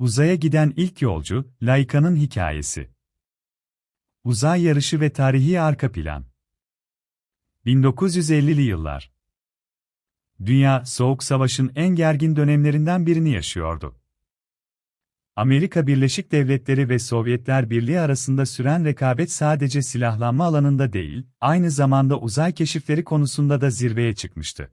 Uzaya giden ilk yolcu, Laika'nın hikayesi. Uzay yarışı ve tarihi arka plan. 1950'li yıllar. Dünya, Soğuk Savaş'ın en gergin dönemlerinden birini yaşıyordu. Amerika Birleşik Devletleri ve Sovyetler Birliği arasında süren rekabet sadece silahlanma alanında değil, aynı zamanda uzay keşifleri konusunda da zirveye çıkmıştı.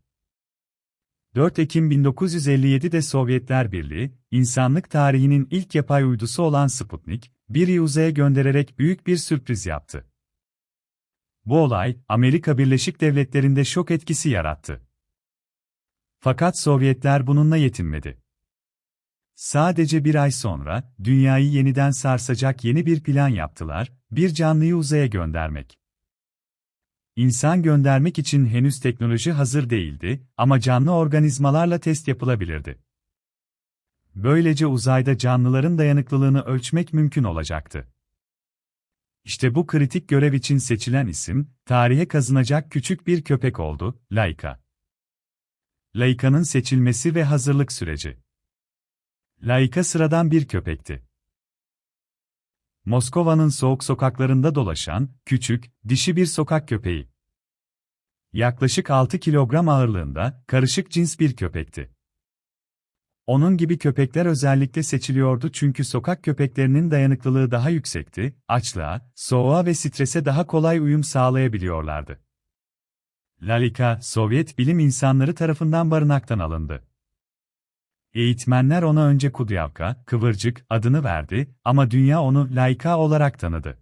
4 Ekim 1957'de Sovyetler Birliği, insanlık tarihinin ilk yapay uydusu olan Sputnik, 1'i uzaya göndererek büyük bir sürpriz yaptı. Bu olay, Amerika Birleşik Devletleri'nde şok etkisi yarattı. Fakat Sovyetler bununla yetinmedi. Sadece bir ay sonra, dünyayı yeniden sarsacak yeni bir plan yaptılar, bir canlıyı uzaya göndermek. İnsan göndermek için henüz teknoloji hazır değildi ama canlı organizmalarla test yapılabilirdi. Böylece uzayda canlıların dayanıklılığını ölçmek mümkün olacaktı. İşte bu kritik görev için seçilen isim, tarihe kazınacak küçük bir köpek oldu, Laika. Laika'nın seçilmesi ve hazırlık süreci. Laika sıradan bir köpekti. Moskova'nın soğuk sokaklarında dolaşan, küçük, dişi bir sokak köpeği. Yaklaşık 6 kilogram ağırlığında, karışık cins bir köpekti. Onun gibi köpekler özellikle seçiliyordu çünkü sokak köpeklerinin dayanıklılığı daha yüksekti, açlığa, soğuğa ve strese daha kolay uyum sağlayabiliyorlardı. Lalika, Sovyet bilim insanları tarafından barınaktan alındı. Eğitmenler ona önce Kudyavka, kıvırcık, adını verdi ama dünya onu Laika olarak tanıdı.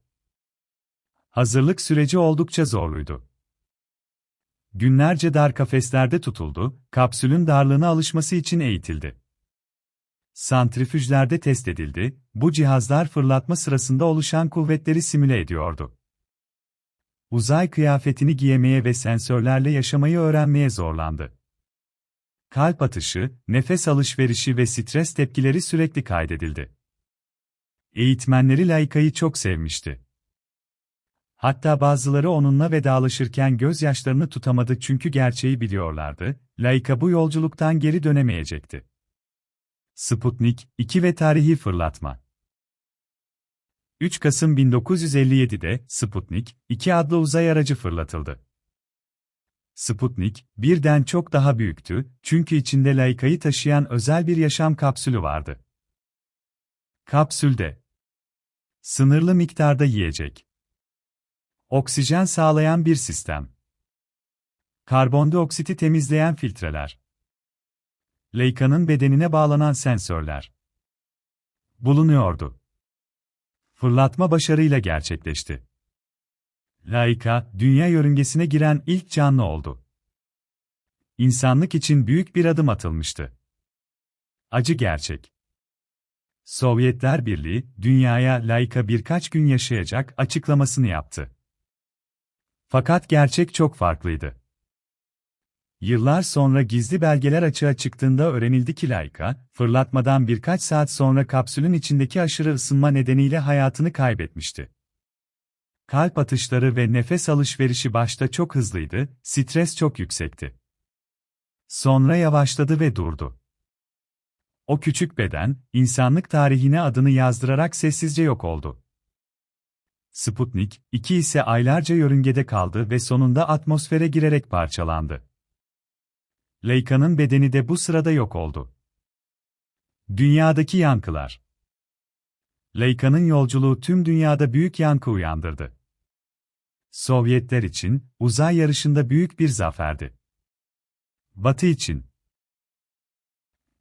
Hazırlık süreci oldukça zorluydu. Günlerce dar kafeslerde tutuldu, kapsülün darlığına alışması için eğitildi. Santrifüjlerde test edildi, bu cihazlar fırlatma sırasında oluşan kuvvetleri simüle ediyordu. Uzay kıyafetini giyemeye ve sensörlerle yaşamayı öğrenmeye zorlandı. Kalp atışı, nefes alışverişi ve stres tepkileri sürekli kaydedildi. Eğitmenleri Laika'yı çok sevmişti. Hatta bazıları onunla vedalaşırken gözyaşlarını tutamadı çünkü gerçeği biliyorlardı, Laika bu yolculuktan geri dönemeyecekti. Sputnik 2 ve tarihi fırlatma 3 Kasım 1957'de Sputnik 2 adlı uzay aracı fırlatıldı. Sputnik, birden çok daha büyüktü, çünkü içinde Laika'yı taşıyan özel bir yaşam kapsülü vardı. Kapsülde sınırlı miktarda yiyecek, oksijen sağlayan bir sistem, karbondioksiti temizleyen filtreler, Leika'nın bedenine bağlanan sensörler bulunuyordu. Fırlatma başarıyla gerçekleşti. Laika, dünya yörüngesine giren ilk canlı oldu. İnsanlık için büyük bir adım atılmıştı. Acı gerçek. Sovyetler Birliği, dünyaya Laika birkaç gün yaşayacak açıklamasını yaptı. Fakat gerçek çok farklıydı. Yıllar sonra gizli belgeler açığa çıktığında öğrenildi ki Laika, fırlatmadan birkaç saat sonra kapsülün içindeki aşırı ısınma nedeniyle hayatını kaybetmişti. Kalp atışları ve nefes alışverişi başta çok hızlıydı, stres çok yüksekti. Sonra yavaşladı ve durdu. O küçük beden, insanlık tarihine adını yazdırarak sessizce yok oldu. Sputnik 2 ise aylarca yörüngede kaldı ve sonunda atmosfere girerek parçalandı. Leyka'nın bedeni de bu sırada yok oldu. Dünyadaki yankılar Leyka'nın yolculuğu tüm dünyada büyük yankı uyandırdı. Sovyetler için uzay yarışında büyük bir zaferdi. Batı için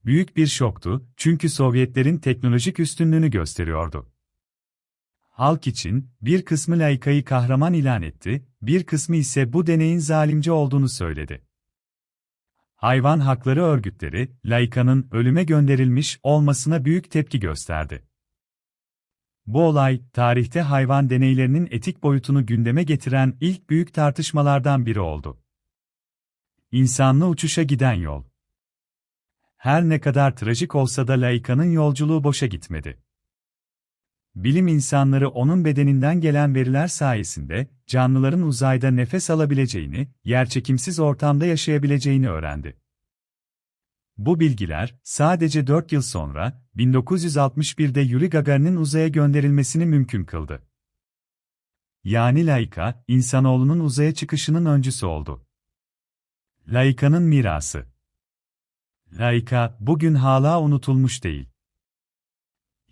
büyük bir şoktu çünkü Sovyetlerin teknolojik üstünlüğünü gösteriyordu. Halk için bir kısmı Laika'yı kahraman ilan etti, bir kısmı ise bu deneyin zalimce olduğunu söyledi. Hayvan hakları örgütleri, Laika'nın ölüme gönderilmiş olmasına büyük tepki gösterdi. Bu olay, tarihte hayvan deneylerinin etik boyutunu gündeme getiren ilk büyük tartışmalardan biri oldu. İnsanlı uçuşa giden yol. Her ne kadar trajik olsa da Laika'nın yolculuğu boşa gitmedi. Bilim insanları onun bedeninden gelen veriler sayesinde canlıların uzayda nefes alabileceğini, yerçekimsiz ortamda yaşayabileceğini öğrendi. Bu bilgiler, sadece 4 yıl sonra, 1961'de Yuri Gagarin'in uzaya gönderilmesini mümkün kıldı. Yani Laika, insanoğlunun uzaya çıkışının öncüsü oldu. Laika'nın mirası Laika, bugün hala unutulmuş değil.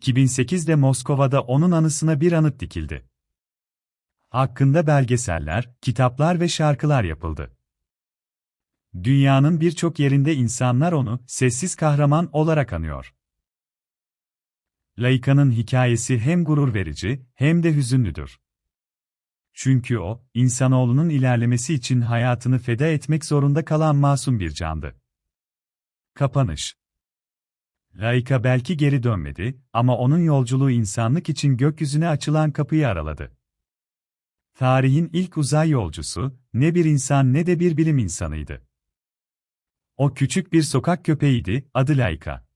2008'de Moskova'da onun anısına bir anıt dikildi. Hakkında belgeseller, kitaplar ve şarkılar yapıldı. Dünyanın birçok yerinde insanlar onu sessiz kahraman olarak anıyor. Laika'nın hikayesi hem gurur verici hem de hüzünlüdür. Çünkü o, insanoğlunun ilerlemesi için hayatını feda etmek zorunda kalan masum bir candı. Kapanış Laika belki geri dönmedi ama onun yolculuğu insanlık için gökyüzüne açılan kapıyı araladı. Tarihin ilk uzay yolcusu, ne bir insan ne de bir bilim insanıydı. O küçük bir sokak köpeğiydi, adı Laika.